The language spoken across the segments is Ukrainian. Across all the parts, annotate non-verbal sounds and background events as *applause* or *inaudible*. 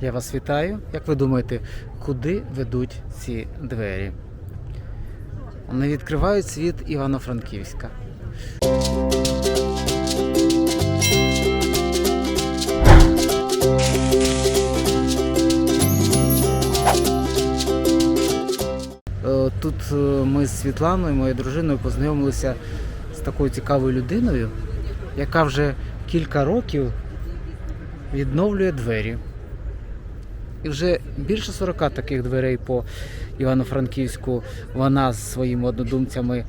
Я вас вітаю. Як ви думаєте, куди ведуть ці двері? Вони відкривають світ Івано-Франківська. Е, Тут е, ми з Світланою, моєю дружиною, познайомилися з такою цікавою людиною, яка вже кілька років відновлює двері. І вже більше 40 таких дверей по Івано-Франківську вона з своїми однодумцями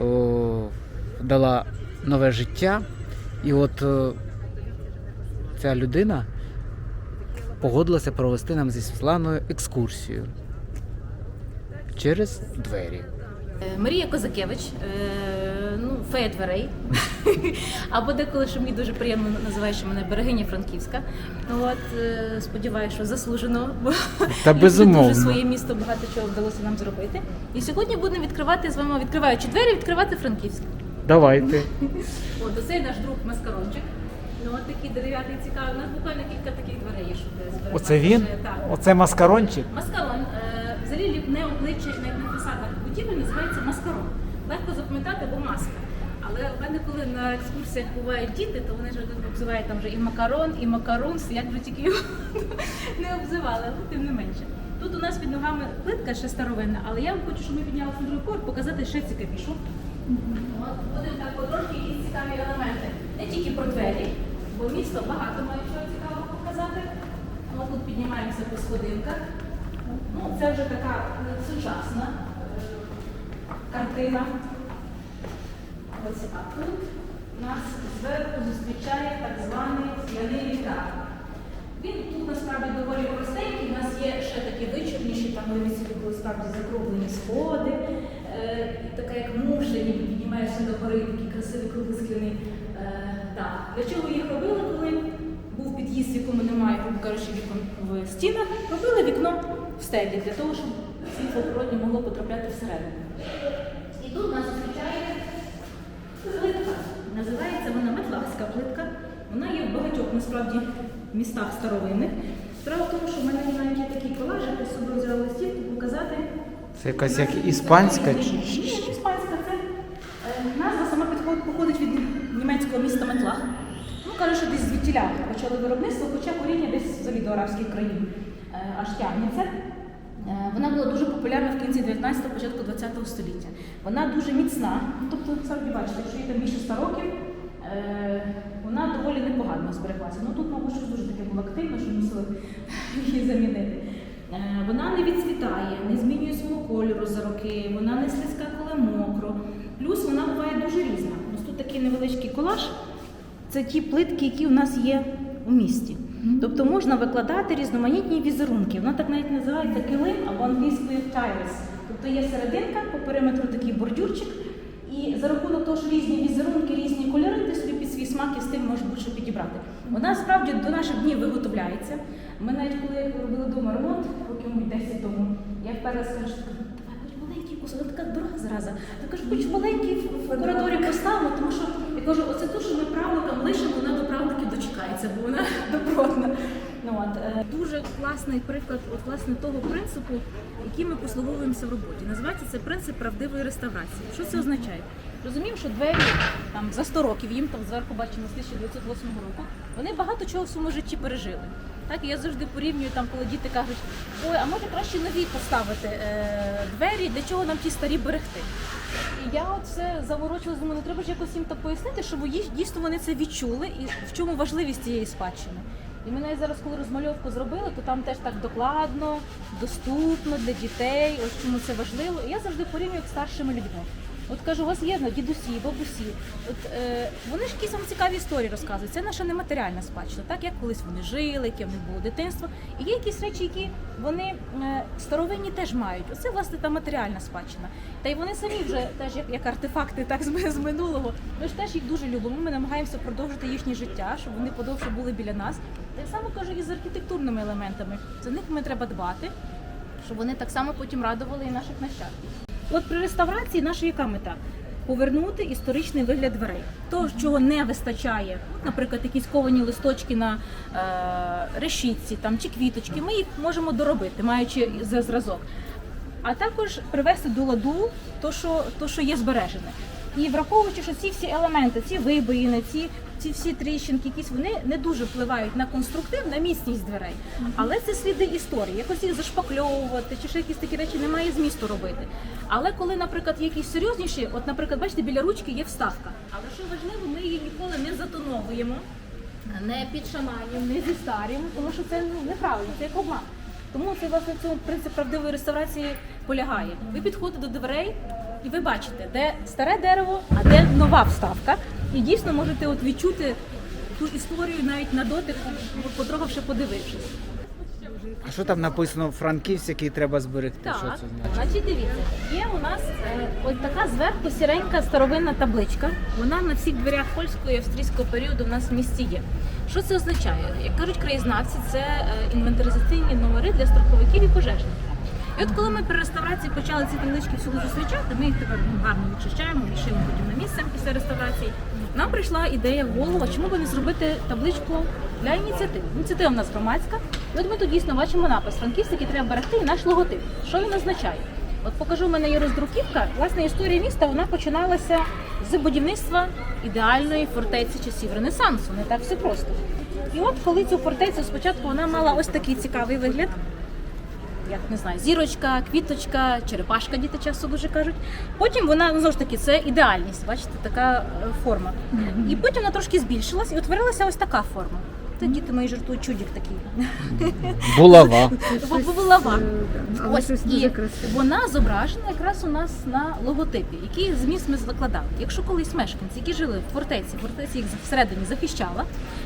о, дала нове життя. І от о, ця людина погодилася провести нам зі Світланою екскурсію через двері. Е, Марія Козакевич, е, ну, фея дверей. *laughs* Або деколи, що мені дуже приємно називаєш що мене берегиня Франківська. Ну, От, е, сподіваюся, що заслужено, бо Та *laughs* безумовно. дуже своє місто багато чого вдалося нам зробити. І сьогодні будемо відкривати з вами, відкриваючи двері, відкривати Франківськ. Давайте. От оцей наш друг маскарончик. Ну, от такий дерев'яний цікавий. У нас буквально кілька таких дверей є, зберегти. Оце він? Так. Оце маскарончик. Маскарон. Взагалі ліпне обличчя навіть на фасадах будівель називається маскарон. Легко запам'ятати, бо маска. Але в мене, коли на екскурсіях бувають діти, то вони ж обзивають там вже і макарон, і макарунс, як би тільки його *laughs* не обзивали, але тим не менше. Тут у нас під ногами плитка ще старовинна, але я вам хочу, щоб ми піднялися на другий поверх, показати ще цікавішу. Будемо так потрошки якісь цікаві елементи. Не тільки про двері, бо місто багато має чого цікавого показати. Ми тут піднімаємося по сходинках. Ну, це вже така е, сучасна картина. Ось, а тут нас зверху зустрічає так званий скляний літак. Він тут насправді доволі простенький, у нас є ще такі вичорніші, там ми собі були справді закруглені сходи, е, така як муша, ніби піднімаєшся до гори, такий красивий круглий скляний е, дах. Для чого їх робили, коли був під'їзд, в якому немає, кажучи, вікон в стінах, робили вікно в стелі для того, щоб світло природне могло потрапляти всередину. Тут нас зустрічає плитка. Називається вона Метлавська плитка. Вона є в багатьох насправді містах старовинних. Справа в тому, що в мене навіть є такий колажик, я з собою взяла листівку показати. Це якась як іспанська чи- Ні, іспанська це е, назва сама походить від німецького міста Метлах. Ну, кажуть, що десь звідтіля почали виробництво, хоча коріння десь взагалі до арабських країн е, аж тягнеться. Е, Вона була дуже популярна в кінці 19-го, початку 20-го століття. Вона дуже міцна, тобто, самі бачите, якщо їй там більше 100 років, е, вона доволі непогано збереглася. Ну тут, мабуть, щось дуже таке було активно, що мусили її замінити. Е, Вона не відцвітає, не змінює свого кольору за роки, вона не слизька, коли мокро. Плюс вона буває дуже різна. Ось тут такий невеличкий колаж. Це ті плитки, які у нас є у місті. Тобто можна викладати різноманітні візерунки. Вона так навіть називається килим або англійською тайрес. Тобто є серединка, по периметру такий бордюрчик, і за рахунок того, що різні візерунки, різні кольори, ти собі під свій смак і стиль можеш будь-що підібрати. Вона справді до наших днів виготовляється. Ми навіть коли робили вдома ремонт, років мабуть, 10 тому, я вперше скажу, що давай хоч маленький кусок, така дорога зраза. Я кажу, хоч маленький в коридорі поставимо, тому що я кажу, оце те, що ми правникам лишимо, вона до правників дочекається, бо. Ну, от, е, дуже класний приклад от, власне, того принципу, який ми послуговуємося в роботі. Називається це принцип правдивої реставрації. Що це означає? Розуміємо, що двері там за 100 років, їм там зверху бачимо з 1908 року, вони багато чого в своєму житті пережили. Так, я завжди порівнюю там, коли діти кажуть, ой, а може краще нові поставити е, двері, для чого нам ті старі берегти. І я от все заворочила, думаю, ну треба ж якось їм так пояснити, щоб їх- дійсно вони це відчули і в чому важливість цієї спадщини. І навіть зараз, коли розмальовку зробили, то там теж так докладно, доступно для дітей, ось чому це важливо. І я завжди порівнюю як старшими людьми. От кажу, у вас є ну, дідусі, бабусі. От е, вони ж якісь вам цікаві історії розказують. Це наша нематеріальна спадщина, так як колись вони жили, в них було дитинство. І є якісь речі, які вони е, старовинні теж мають. Оце власне та матеріальна спадщина. Та й вони самі вже теж як, як артефакти, так з, з минулого. Ми ж теж їх дуже любимо. Ми намагаємося продовжити їхнє життя, щоб вони подовше були біля нас. Так само кажу і з архітектурними елементами. За них ми треба дбати, щоб вони так само потім радували і наших нащадків. От при реставрації наша яка мета? повернути історичний вигляд дверей. То, чого не вистачає, наприклад, якісь ковані листочки на е, решітці там, чи квіточки, ми їх можемо доробити, маючи за зразок. А також привести до ладу то, що, то, що є збережене. І враховуючи, що ці всі елементи, ці вибоїни, ці, ці всі тріщинки, якісь вони не дуже впливають на конструктив, на міцність дверей. Але це сліди історії. Якось їх зашпакльовувати, чи ще якісь такі речі немає змісту робити. Але коли, наприклад, є якісь серйозніші, от, наприклад, бачите, біля ручки є вставка. Але що важливо, ми її ніколи не затоновуємо, не підшаманюємо, не зістарюємо, тому що це ну, неправильно, це як обман. Тому це власне в цьому принцип правдивої реставрації полягає. Ви підходите до дверей і ви бачите, де старе дерево, а де нова вставка. І дійсно можете от відчути ту історію навіть на дотик, потрохавши подивившись. А що там написано Франківськ, який треба зберегти? Так, Що це значить? значить, дивіться, є у нас е, ось така зверху сіренька старовинна табличка. Вона на всіх дверях польського і австрійського періоду в нас в місті є. Що це означає? Як кажуть краєзнавці, це е, інвентаризаційні номери для страховиків і пожежників. І от коли ми при реставрації почали ці таблички всюди зустрічати, ми їх тепер ну, гарно відчищаємо, вішаємо потім на місце після реставрації. Нам прийшла ідея в голову, чому би не зробити табличку для ініціатив. Ініціатива в нас громадська. І от ми тут дійсно бачимо напис Франківськ, який треба берегти, і наш логотип. Що він означає? От покажу, в мене є роздруківка. Власне, історія міста вона починалася з будівництва ідеальної фортеці часів Ренесансу. Не так все просто. І от коли цю фортецю спочатку вона мала ось такий цікавий вигляд як не знаю, зірочка, квіточка, черепашка, діти часто дуже кажуть. Потім вона ну, знову ж таки це ідеальність, бачите, така е, форма. І потім вона трошки збільшилась і утворилася ось така форма. Це діти мої жартують чудік такий. Булава. *laughs* Булава. Ось і вона зображена якраз у нас на логотипі, який зміст ми закладали. Якщо колись мешканці, які жили в фортеці, фортеці їх всередині захищала.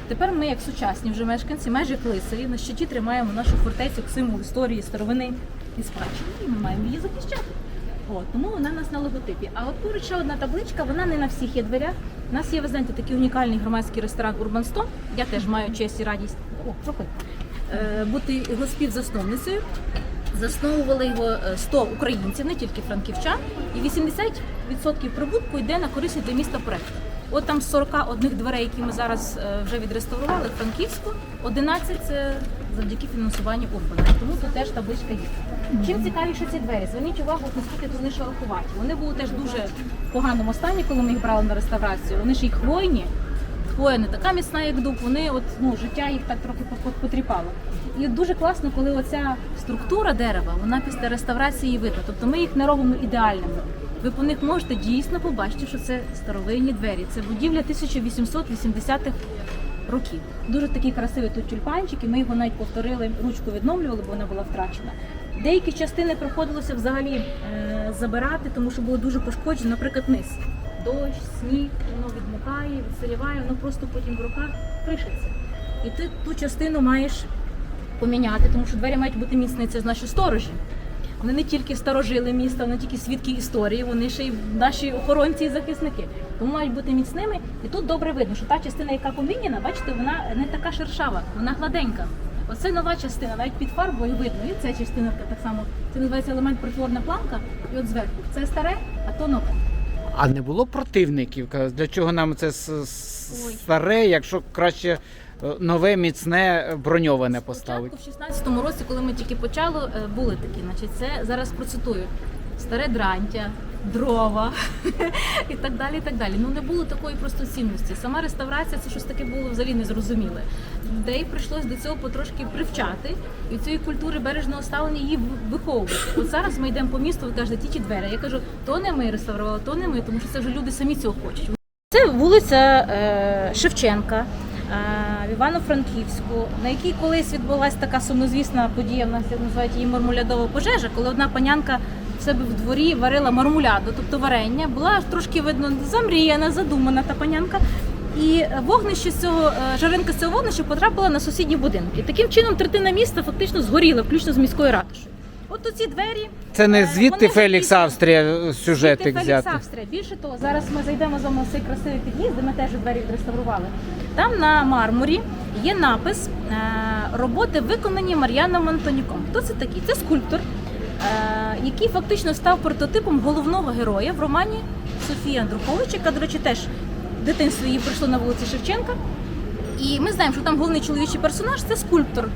Тепер ми, як сучасні вже мешканці, майже як лицарі, на щиті тримаємо нашу фортецю як символ історії, старовини і спадщини, і ми маємо її захищати. От, тому вона у нас на логотипі. А от поруч ще одна табличка, вона не на всіх є дверях. У нас є, ви знаєте, такий унікальний громадський ресторан Урбан 100. Я теж маю честь і радість О. Е, бути його співзасновницею. Засновували його е, 100 українців, не тільки франківчан, і 80% прибутку йде на користь для міста проекту. От там з 41 дверей, які ми зараз е, вже відреставрували в Франківську, 11 це завдяки фінансуванню Урбана. Тому тут теж табличка є. Чим цікавіше ці двері? Зверніть увагу, наскільки тут вони шероховаті. Вони були теж дуже в поганому стані, коли ми їх брали на реставрацію. Вони ж і хвойні, хвоя не така міцна, як дуб, вони от ну життя їх так трохи по- по- потріпало. І дуже класно, коли оця структура дерева, вона після реставрації видно. Тобто ми їх не робимо ідеальними. Ви по них можете дійсно побачити, що це старовинні двері. Це будівля 1880-х років. Дуже такий красивий тут тюльпанчик, і ми його навіть повторили, ручку відновлювали, бо вона була втрачена. Деякі частини приходилося взагалі е, забирати, тому що було дуже пошкоджено, наприклад, низ. Дощ, сніг, воно відмокає, відсиріває, воно просто потім в руках кришиться. І ти ту частину маєш поміняти, тому що двері мають бути міцні, це наші сторожі. Вони не тільки старожили міста, вони не тільки свідки історії, вони ще й наші охоронці і захисники. Тому мають бути міцними. І тут добре видно, що та частина, яка поміняна, бачите, вона не така шершава, вона гладенька. Оце нова частина, навіть під фарбою видно. І ця частина так само. Це називається елемент притворна планка. І от зверху це старе, а то нове. А не було противників? Для чого нам це старе, якщо краще нове, міцне, броньоване поставити? В 16-му році, коли ми тільки почали, е, були такі, значить, це зараз процитую. Старе дрантя, дрова *laughs* і так далі. і так далі. Ну не було такої просто цінності. Сама реставрація це щось таке було взагалі незрозуміле. Людей прийшлось до цього потрошки привчати і цієї культури бережного ставлення її виховувати. От зараз ми йдемо по місту, ви кажете, ті ті двері. Я кажу, то не ми реставрували, то не ми, тому що це вже люди самі цього хочуть. Це вулиця е, Шевченка в Івано-Франківську, на якій колись відбулася така сумнозвісна подія, в нас називають її мармулядова пожежа, коли одна панянка в себе в дворі варила мармуляду, тобто варення, була трошки видно замріяна, задумана та панянка. І вогнище цього е, жаринка з цього вогнища потрапила на сусідні будинки. Таким чином третина міста фактично згоріла, включно з міською ратушею. От оці двері Це не Е, звідти Фелікс Австрія е, сюжетик Фелікс взяти. Австрія. Більше того, зараз ми зайдемо з вами в цей красивий під'їзд, де ми теж двері відреставрували. Там на мармурі є напис е, роботи виконані Мар'яном Антонюком. Хто це такий? Це скульптор, який фактично став прототипом головного героя в романі Софія Андрухович, яка, до речі, теж в дитинстві її прийшло на вулиці Шевченка. І ми знаємо, що там головний чоловічий персонаж це скульптор.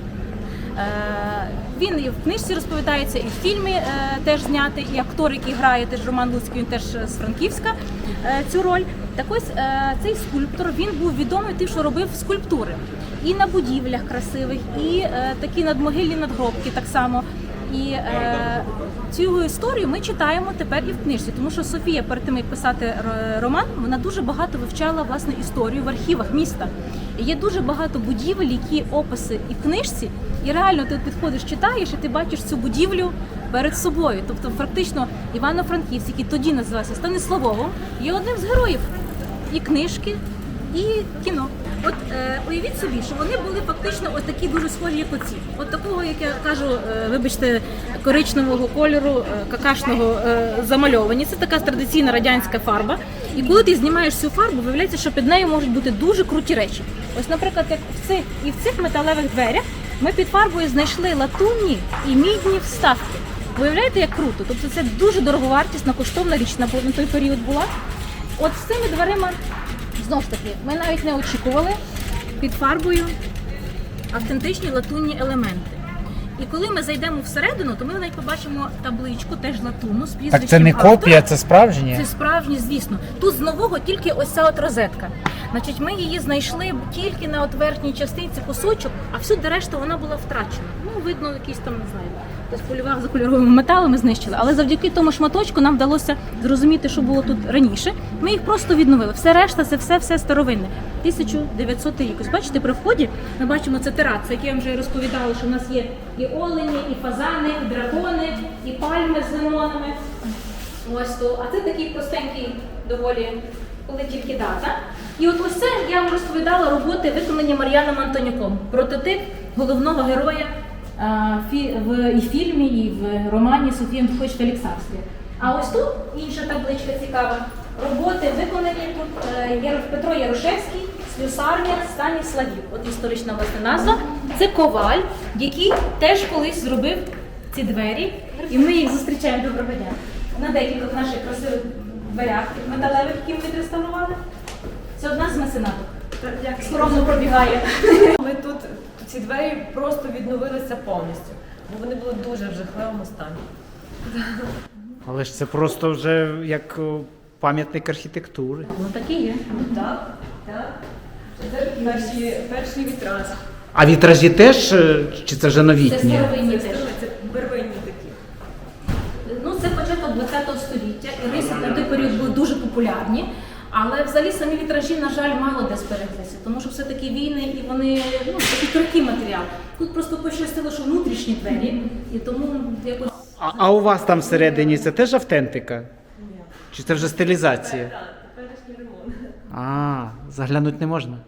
Е, Він і в книжці розповідається, і в фільмі е, теж знятий, і актор, який грає теж Роман Луцький, він теж з Франківська е, цю роль. Так ось цей скульптор він був відомий тим, що робив скульптури і на будівлях красивих, і такі надмогильні надгробки так само. І е, цю історію ми читаємо тепер і в книжці, тому що Софія перед тим як писати роман, вона дуже багато вивчала власне історію в архівах міста. І є дуже багато будівель, які описи і в книжці, і реально ти підходиш, читаєш, і ти бачиш цю будівлю перед собою. Тобто, фактично, Івано-Франківськ, який тоді називався Станиславовом, є одним з героїв і книжки, і кіно. От е, уявіть собі, що вони були фактично ось такі дуже схожі, як оці. От такого, як я кажу, е, вибачте, коричневого кольору, е, какашного е, замальовані. Це така традиційна радянська фарба. І коли ти знімаєш цю фарбу, виявляється, що під нею можуть бути дуже круті речі. Ось, наприклад, як в цих і в цих металевих дверях ми під фарбою знайшли латунні і мідні вставки. Виявляєте, як круто? Тобто це дуже дороговартісна, коштовна річ на той період була. От з цими дверима Знову ж таки, ми навіть не очікували під фарбою автентичні латунні елементи. І коли ми зайдемо всередину, то ми навіть побачимо табличку, теж латунну з прізвищем Так це не автора. копія, це справжнє. Це справжні, звісно. Тут з нового тільки ось ця от розетка. Значить, ми її знайшли тільки на от верхній частинці кусочок, а всюди решта вона була втрачена. Ну, видно, якийсь там, не знаю, хтось полював за кольоровими металами, знищили. Але завдяки тому шматочку нам вдалося зрозуміти, що було тут раніше. Ми їх просто відновили. Все решта, це все, все старовинне. 1900 рік. Ось бачите, при вході ми бачимо це тераця, яке я вже розповідала, що в нас є і олені, і фазани, і дракони, і пальми з лимонами. Ось то. А це такий простенький доволі, коли тільки дата. І от ось це я вам розповідала роботи, виконані Мар'яном Антонюком. Прототип головного героя в і фільмі, і в романі Софія Михайлович Феліксарська. А ось тут інша табличка цікава. Роботи виконані тут е, Петро Ярошевський, слюсарня Станіславів. От історична власне назва. Це коваль, який теж колись зробив ці двері, і ми їх зустрічаємо доброго дня на декількох наших красивих дверях металевих, які ми відреставрували. Це одна з меценаток. Скромно пробігає. Ми тут ці двері просто відновилися повністю, бо вони були дуже в жахливому стані. Але ж це просто вже як пам'ятник архітектури. Ну так і є. Так, так. Це перші, перші вітраж. А вітражі теж е, чи це вже Це старовинні Це, теж. це первинні такі. Ну, це початок 20 століття, і риси на той період були дуже популярні. Але взагалі самі вітражі, на жаль, мало де збереглися, тому що все-таки війни і вони ну, такий крихкий матеріал. Тут просто пощастило, що внутрішні двері, і тому якось А, а у вас там всередині це теж автентика? Чи це вже стилізація? Так, теперішній ремонт. А, заглянути не можна.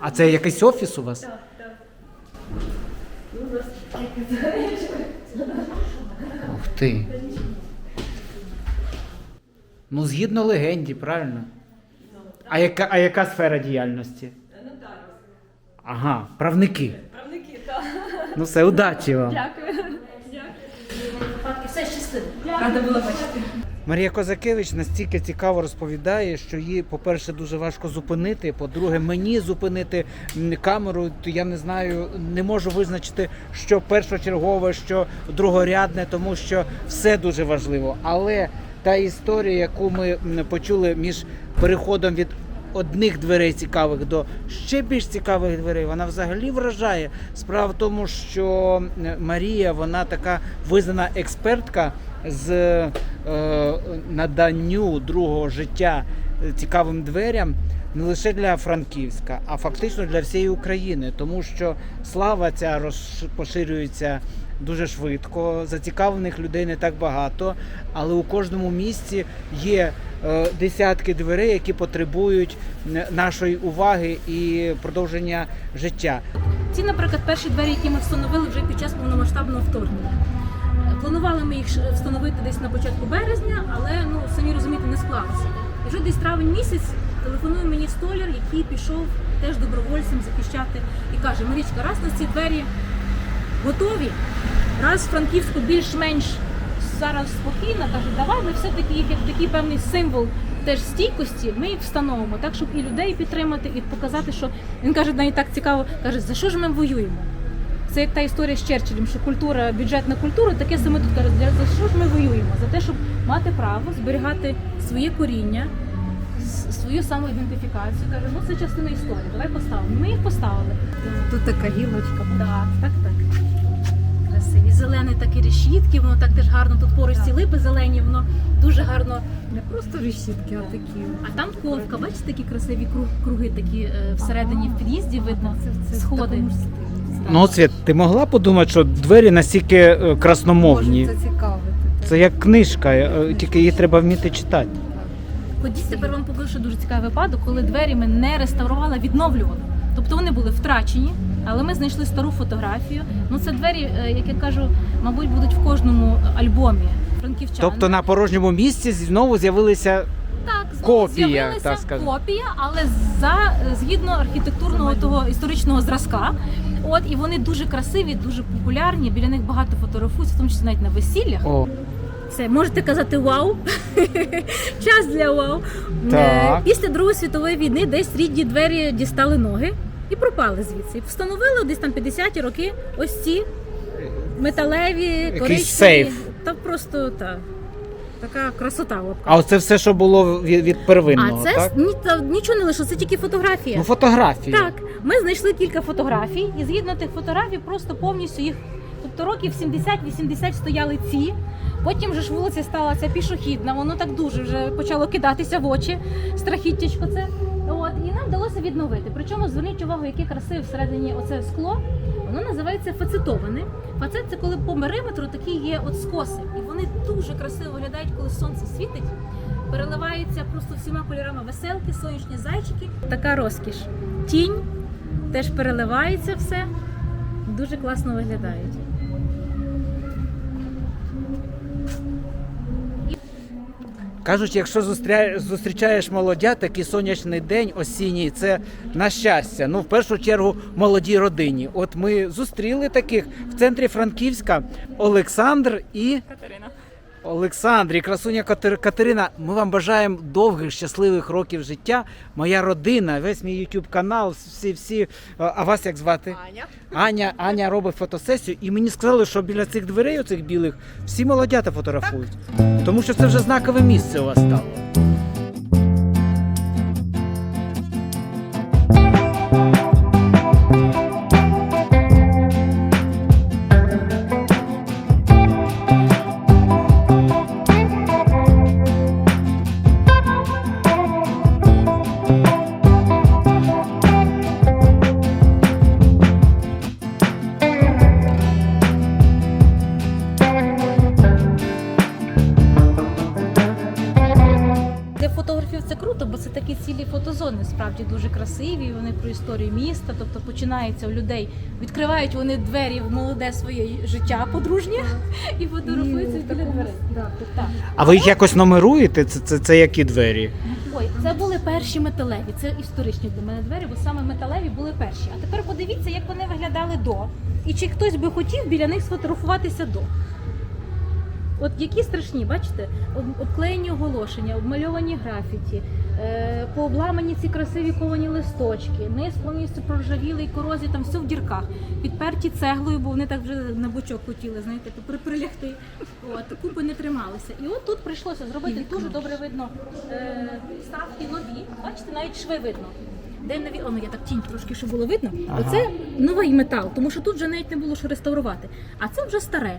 А це якийсь офіс у вас? Так, так. Ух ти. Ну, згідно легенді, правильно? А яка, а яка сфера діяльності? Нотаріус. Ага, правники. Правники, так. Ну все, удачі вам. Дякую. Дякую. все щастило. Рада була бачити. Марія Козакевич настільки цікаво розповідає, що її, по-перше, дуже важко зупинити. По-друге, мені зупинити камеру, то я не знаю, не можу визначити, що першочергове, що другорядне, тому що все дуже важливо. Але та історія, яку ми почули між переходом від одних дверей цікавих до ще більш цікавих дверей, вона взагалі вражає. Справа в тому, що Марія, вона така визнана експертка з е, наданню другого життя е, цікавим дверям. Не лише для Франківська, а фактично для всієї України, тому що слава ця розш- поширюється дуже швидко. Зацікавлених людей не так багато, але у кожному місці є е, десятки дверей, які потребують нашої уваги і продовження життя. Ці, наприклад, перші двері, які ми встановили вже під час повномасштабного вторгнення. Планували ми їх встановити десь на початку березня, але ну самі розумієте, не склалося. І вже десь травень місяць телефонує мені столяр, який пішов теж добровольцем захищати, і каже: Марічка, раз у нас ці двері готові, раз в Франківську більш-менш зараз спокійна, каже, давай ми все-таки їх як такий певний символ теж стійкості, ми їх встановимо, так щоб і людей підтримати, і показати, що він каже, навіть так цікаво, каже, за що ж ми воюємо? Це як та історія з Черчиллем, що культура, бюджет на культуру, таке саме тут каже, за що ж ми воюємо? За те, щоб мати право зберігати своє коріння, свою самоідентифікацію. Каже, ну це частина історії. Давай поставимо. Ми їх поставили. Тут така гілочка. Так, так, так. Красиві. Зелене такі решітки, воно так теж гарно. Тут поруч ці липи зелені, воно дуже гарно. Не просто решітки, а такі. А там ковка, бачите, такі красиві круг- круги такі е, всередині в під'їзді видно. Сходи. Ну, Світ, ти могла подумати, що двері настільки е, красномовні? Може це цікавити. Це як книжка, е, тільки її треба вміти читати. Ходіть, тепер вам покажу дуже цікавий випадок, коли двері ми не реставрували, а відновлювали. Тобто вони були втрачені, але ми знайшли стару фотографію. Ну це двері, е, як я кажу, мабуть, будуть в кожному альбомі франківчан. Тобто на порожньому місці знову з'явилися так, копія, так сказати. копія, але за згідно архітектурного того історичного зразка. От і вони дуже красиві, дуже популярні. Біля них багато фотографуються, в тому числі навіть на весіллях. О, Все, можете казати вау. *laughs* Час для вау. Так. Е, Після Другої світової війни десь рідні двері дістали ноги і пропали звідси. Встановили десь там 50-ті роки ось ці металеві, коричневі. сейф. Та просто та, така красота. лапка. а оце все, що було від, від первинного, А це так? ні, та, нічого не лише, це тільки фотографія. Ну, фотографії. Так, ми знайшли кілька фотографій, і згідно тих фотографій, просто повністю їх. Тобто років 70-80 стояли ці. Потім же ж вулиця стала ця пішохідна, воно так дуже вже почало кидатися в очі, страхіттячко це. От, і нам вдалося відновити. Причому зверніть увагу, яке красиве всередині оце скло. Воно називається фацетоване. Фацет це коли по периметру такі є от скоси. І вони дуже красиво виглядають, коли сонце світить. Переливається просто всіма кольорами веселки, сонячні зайчики. Така розкіш. Тінь теж переливається все. Дуже класно виглядають. Кажуть, якщо зустрічаєш молодя, такий сонячний день осінній, це на щастя. Ну, в першу чергу, молодій родині. От ми зустріли таких в центрі Франківська Олександр і Катерина. Олександр красуня Катерина. Ми вам бажаємо довгих щасливих років життя. Моя родина, весь мій YouTube канал, всі, всі. А вас як звати? Аня. Аня, Аня робить фотосесію, і мені сказали, що біля цих дверей, оцих білих, всі молодята фотографують. Тому що це вже знакове місце у вас стало. Міста. Тобто починається у людей, відкривають вони двері в молоде своє життя подружнє і фотографуються біля дверей. А ви їх якось номеруєте? Це, це, це які двері? Ой, це були перші металеві. Це історичні для мене двері, бо саме металеві були перші. А тепер подивіться, як вони виглядали до. І чи хтось би хотів біля них сфотографуватися до. От які страшні, бачите? Обклеєні оголошення, обмальовані графіті, пообламані ці красиві ковані листочки, низ повністю проржавілий корозі, там все в дірках, підперті цеглою, бо вони так вже на бочок хотіли, знаєте, при- прилягти. От, купи не трималися. І от тут прийшлося зробити дуже добре видно е, ставки нові. Бачите, навіть шви видно. Де нові, о, ну я так тінь трошки, щоб було видно. Ага. Оце новий метал, тому що тут вже навіть не було що реставрувати. А це вже старе.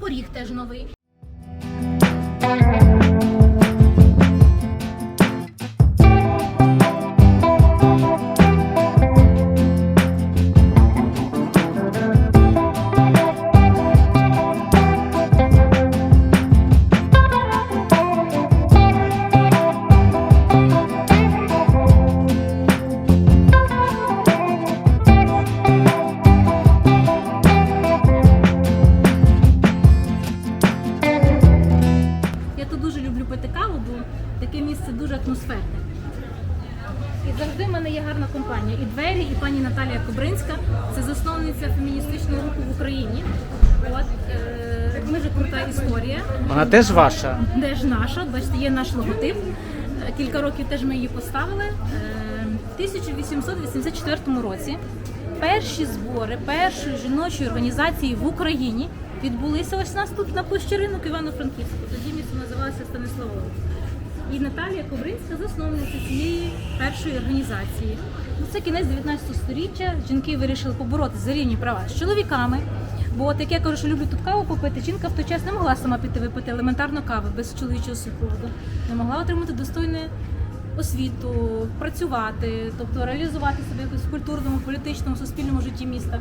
Поріг теж новий. Теж ваша. Де ж наша? Бачите, є наш логотип. Е, Кілька років теж ми її поставили. Е, В 1884 році перші збори першої жіночої організації в Україні відбулися ось у нас тут на площі ринок Івано-Франківську. Тоді місто називалося Станиславово. І Наталія Ковринська засновниця цієї першої організації. Це кінець 19 століття. Жінки вирішили поборотися за рівні права з чоловіками. Бо от як я кажу, що люблю тут каву попити, жінка в той час не могла сама піти випити елементарно кави без чоловічого супроводу. Не могла отримати достойну освіту, працювати, тобто реалізувати себе якось в культурному, політичному, суспільному житті міста.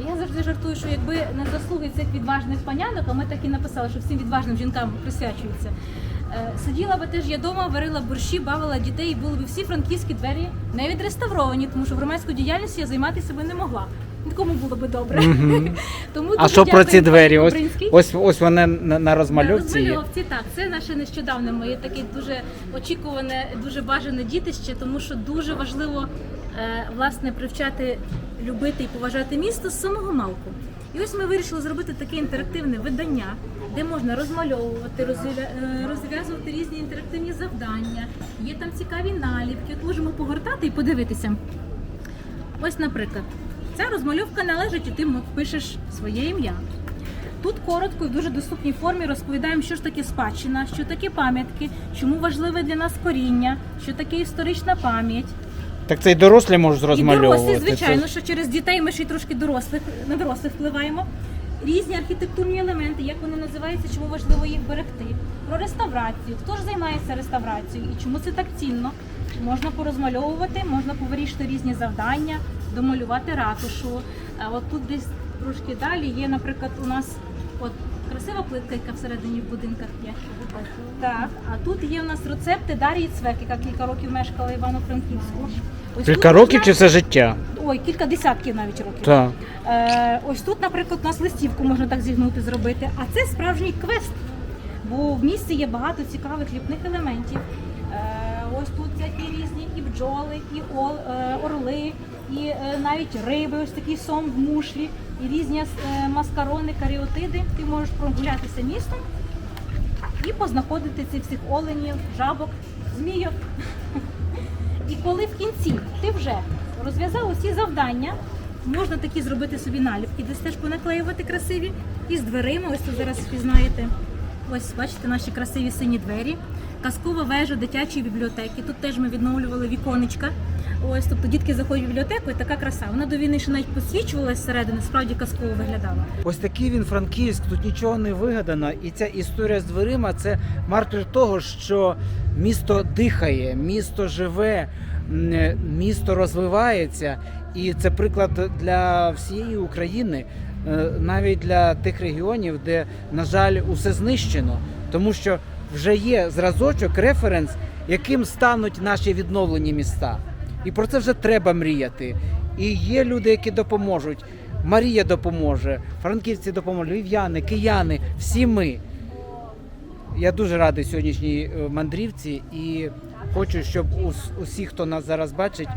І я завжди жартую, що якби не заслуги цих відважних панянок, а ми так і написали, що всім відважним жінкам присвячується. Е, Сиділа би теж я вдома, варила борщі, бавила дітей, і були б всі франківські двері не відреставровані, тому що громадською діяльністю я займатися би не могла. Нікому було би добре. *laughs* Тому А що про ці двері? Ось ось ось вони на, на розмальовці. є. Розмальовці, так. Це наше нещодавне моє таке дуже очікуване, дуже бажане дітище, тому що дуже важливо е, власне привчати любити і поважати місто з самого малку. І ось ми вирішили зробити таке інтерактивне видання, де можна розмальовувати, е, розв'язувати різні інтерактивні завдання. Є там цікаві наліпки. От можемо погортати і подивитися. Ось, наприклад, ця розмальовка належить, і ти м- пишеш своє ім'я. Тут коротко і в дуже доступній формі розповідаємо, що ж таке спадщина, що таке пам'ятки, чому важливе для нас коріння, що таке історична пам'ять. Так це і дорослі можуть І розмальовувати. дорослі, звичайно, Це- що через дітей ми ще й трошки дорослих на дорослих впливаємо. Різні архітектурні елементи, як вони називаються, чому важливо їх берегти. Про реставрацію. Хто ж займається реставрацією і чому це так цінно? Можна порозмальовувати, можна повирішити різні завдання, домалювати ратушу. А от тут десь трошки далі є, наприклад, у нас от красива плитка, яка всередині в будинках є. Так, а тут є у нас рецепти Дарії Цвек, яка кілька років мешкала в Івано-Франківську. Ось Кілька тут років чи все життя? Ой, кілька десятків навіть років. Так. Е, ось тут, наприклад, у нас листівку можна так зігнути зробити. А це справжній квест. Бо в місті є багато цікавих ліпних елементів. Е, ось тут всякі різні і бджоли, і ол, е, орли, і е, навіть риби, ось такий сом в мушлі, і різні е, маскарони, каріотиди. Ти можеш прогулятися містом і познаходити цих всіх оленів, жабок, змійок. *laughs* І коли в кінці ти вже розв'язав усі завдання, можна такі зробити собі наліпки, десь теж понаклеювати красиві. І з дверима, ось тут зараз впізнаєте. Ось бачите наші красиві сині двері. Казкова вежа дитячої бібліотеки. Тут теж ми відновлювали віконечка. Ось, тобто дітки заходять в бібліотеку і така краса. Вона до війни ще навіть посвічувалась зсередини, справді казково виглядала. Ось такий він Франківськ, тут нічого не вигадано. І ця історія з дверима це маркер того, що місто дихає, місто живе, е, місто розвивається. І це приклад для всієї України, е, навіть для тих регіонів, де, на жаль, усе знищено. Тому що вже є зразочок, референс, яким стануть наші відновлені міста. І про це вже треба мріяти. І є люди, які допоможуть. Марія допоможе, франківці допоможуть, львів'яни, кияни, всі ми. Я дуже радий сьогоднішній е, мандрівці і хочу, щоб ус- усі, хто нас зараз бачить,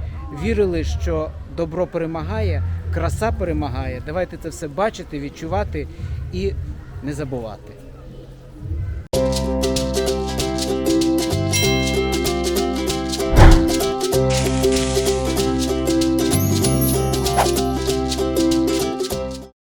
вірили, що добро перемагає, краса перемагає. Давайте це все бачити, відчувати і не забувати.